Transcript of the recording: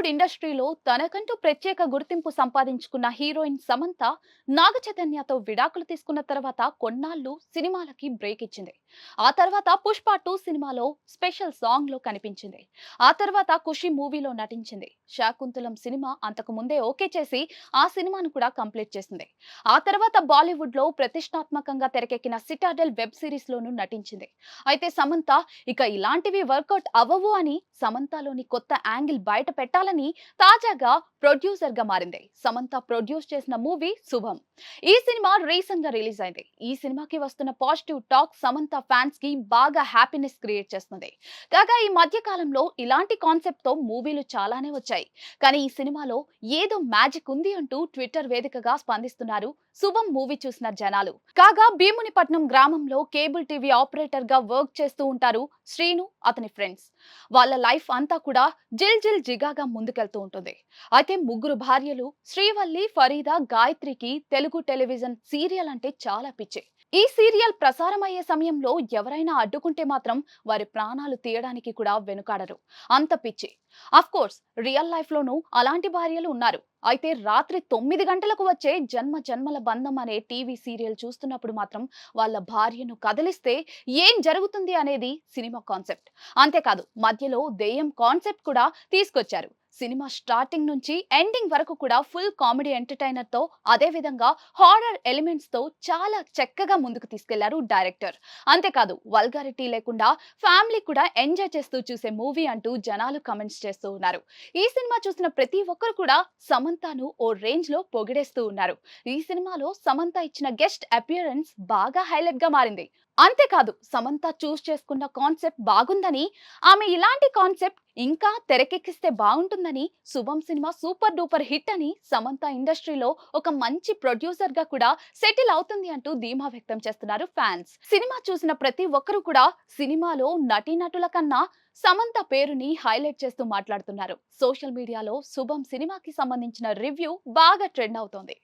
బాలీవుడ్ ఇండస్ట్రీలో తనకంటూ ప్రత్యేక గుర్తింపు సంపాదించుకున్న హీరోయిన్ సమంత నాగ చైతన్యతో విడాకులు తీసుకున్న తర్వాత కొన్నాళ్ళు సినిమాలకి బ్రేక్ ఇచ్చింది. ఆ తర్వాత పుష్ప టూ సినిమాలో స్పెషల్ సాంగ్లో కనిపించింది. ఆ తర్వాత ఖుషి మూవీలో నటించింది. శాకుంతలం సినిమా అంతకు ముందే ఓకే చేసి ఆ సినిమాను కూడా కంప్లీట్ చేసింది. ఆ తర్వాత బాలీవుడ్లో ప్రతిష్టాత్మకంగా తెరకెక్కిన సిటాడెల్ వెబ్ సిరీస్ లోనూ నటించింది. అయితే సమంత ఇక ఇలాంటివి వర్కౌట్ అవ్వవు అని సమంతలోని కొత్త యాంగిల్ బయట పెట్టాలని తాజాగా ప్రొడ్యూసర్గా మారింది. సమంత ప్రొడ్యూస్ చేసిన మూవీ శుభం. ఈ సినిమా రీసెంట్గా రిలీజ్ అయింది. ఈ సినిమాకి వస్తున్న పాజిటివ్ టాక్ సమంత ఫ్యాన్స్కి బాగా హ్యాపీనెస్ క్రియేట్ చేస్తుంది. కాగా ఈ మధ్య కాలంలో ఇలాంటి కాన్సెప్ట్తో మూవీలు చాలానే వచ్చాయి. కానీ ఈ సినిమాలో ఏదో మ్యాజిక్ ఉంది అంటూ ట్విట్టర్ వేదికగా స్పందిస్తున్నారు శుభం మూవీ చూసిన జనాలు. కాగా భీమునిపట్నం గ్రామంలో కేబుల్ టీవీ ఆపరేటర్గా వర్క్ చేస్తూ ఉంటారు శ్రీను అతని ఫ్రెండ్స్. వాళ్ళ లైఫ్ అంతా కూడా జిల్ జిల్ జిగాగా ముందుకెళ్తూ ఉంటుంది. అయితే ముగ్గురు భార్యలు శ్రీవల్లి ఫరీదా గాయత్రికి తెలుగు టెలివిజన్ సీరియల్ అంటే చాలా పిచ్చే. ఈ సీరియల్ ప్రసారం అయ్యే సమయంలో ఎవరైనా అడ్డుకుంటే మాత్రం వారి ప్రాణాలు తీయడానికి కూడా వెనుకాడరు. అంత పిచ్చి. కోర్స్ రియల్ లైఫ్లోనూ అలాంటి భార్యలు ఉన్నారు. అయితే రాత్రి తొమ్మిది గంటలకు వచ్చే జన్మ జన్మల బంధం అనే టీవీ సీరియల్ చూస్తున్నప్పుడు మాత్రం వాళ్ళ భార్యను కదిలిస్తే ఏం జరుగుతుంది అనేది సినిమా కాన్సెప్ట్. అంతేకాదు మధ్యలో దెయ్యం కాన్సెప్ట్ కూడా తీసుకొచ్చారు. సినిమా స్టార్టింగ్ నుంచి ఎండింగ్ వరకు కూడా ఫుల్ కామెడీ ఎంటర్టైనర్తో అదే విధంగా హారర్ ఎలిమెంట్స్తో చాలా చక్కగా ముందుకు తీసుకెళ్ళారు డైరెక్టర్. అంతేకాదు వల్గారిటీ లేకుండా ఫ్యామిలీ కూడా ఎంజాయ్ చేస్తూ చూసే మూవీ అంటూ జనాలు కమెంట్స్ చేస్తూ ఉన్నారు. ఈ సినిమా చూసిన ప్రతి ఒక్కరు కూడా సమంతను ఓ రేంజ్లో పొగిడేస్తూ ఉన్నారు. ఈ సినిమాలో సమంత ఇచ్చిన గెస్ట్ అపియరెన్స్ బాగా హైలైట్గా మారింది. అంతేకాదు సమంత చూస్ చేసుకున్న కాన్సెప్ట్ బాగుందని ఆమె ఇలాంటి కాన్సెప్ట్ ఇంకా తెరకెక్కిస్తే బాగుంటుందని శుభం సినిమా సూపర్ డూపర్ హిట్ అని సమంత ఇండస్ట్రీలో ఒక మంచి ప్రొడ్యూసర్గా కూడా సెటిల్ అవుతుంది అంటూ ధీమా వ్యక్తం చేస్తున్నారు ఫ్యాన్స్. సినిమా చూసిన ప్రతి ఒక్కరు కూడా సినిమాలో నటీనటుల కన్నా సమంత పేరుని హైలైట్ చేస్తూ మాట్లాడుతున్నారు. సోషల్ మీడియాలో శుభం సినిమాకి సంబంధించిన రివ్యూ బాగా ట్రెండ్ అవుతోంది.